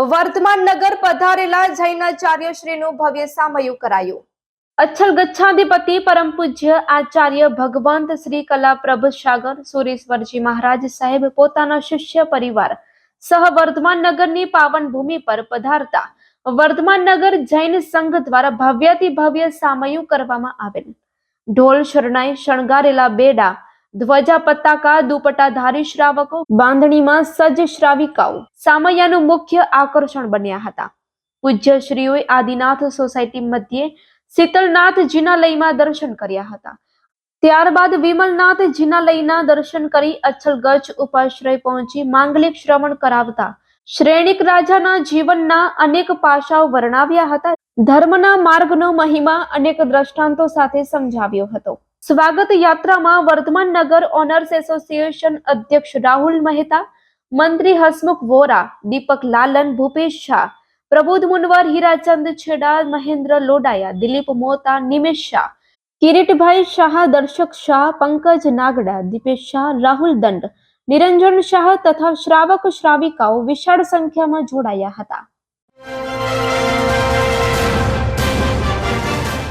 વર્તમાન નગર પધારેલા જૈનાચાર્ય શ્રીનું ભવ્ય સામયું કરાયું. અચ્છલ ગચ્છાધિપતિ પરમ પૂજ્ય આચાર્ય ભગવંત શ્રી કલા પ્રભ સાગર, સુરેશ્વરજી મહારાજ સાહેબ પોતાના શિષ્ય પરિવાર સહ વર્ધમાન નગરની પાવન ભૂમિ પર પધારતા વર્ધમાન નગર જૈન સંઘ દ્વારા ભવ્યાતિ ભવ્ય સામયું કરવામાં આવેલ. ઢોલ શરણાઈ શણગારેલા બેડા ધ્વજા પતાકા દુપટ્ટાધારી શ્રાવકો બાંધણીમાં સજ્જ શ્રાવિકાઓ સામૈયાનું મુખ્ય આકર્ષણ બન્યા હતા. પૂજ્ય શ્રીઓએ આદિનાથ સોસાયટી મધ્યે શીતલનાથજીના લયમાં દર્શન કર્યા હતા. ત્યારબાદ વિમલનાથ જિનાલયના દર્શન કરી અચ્છલગચ્છ ઉપાશ્રય પહોંચી માંગલિક શ્રવણ કરાવતા શ્રેણિક રાજાના જીવનના અનેક પાસાઓ વર્ણવ્યા હતા. ધર્મના માર્ગનો મહિમા અનેક દ્રષ્ટાંતો સાથે સમજાવ્યો હતો. સ્વાગત યાત્રામાં વર્ધમાન નગર ઓનર્સ એસોસિએશન અધ્યક્ષ રાહુલ મહેતા, મંત્રી હસમુખ વોરા, દીપક લાલન, ભૂપેશ શાહ, પ્રબોધ મુનવર, હીરાચંદ છેડા, મહેન્દ્ર લોડાયા, દિલીપ મોતા, નિમેશ શાહ, કિરીટભાઈ શાહ, દર્શક શાહ, પંકજ નાગડા, દીપેશ શાહ, રાહુલ દંડ, નિરંજન શાહ તથા શ્રાવક શ્રાવિકાઓ વિશાળ સંખ્યામાં જોડાયા હતા.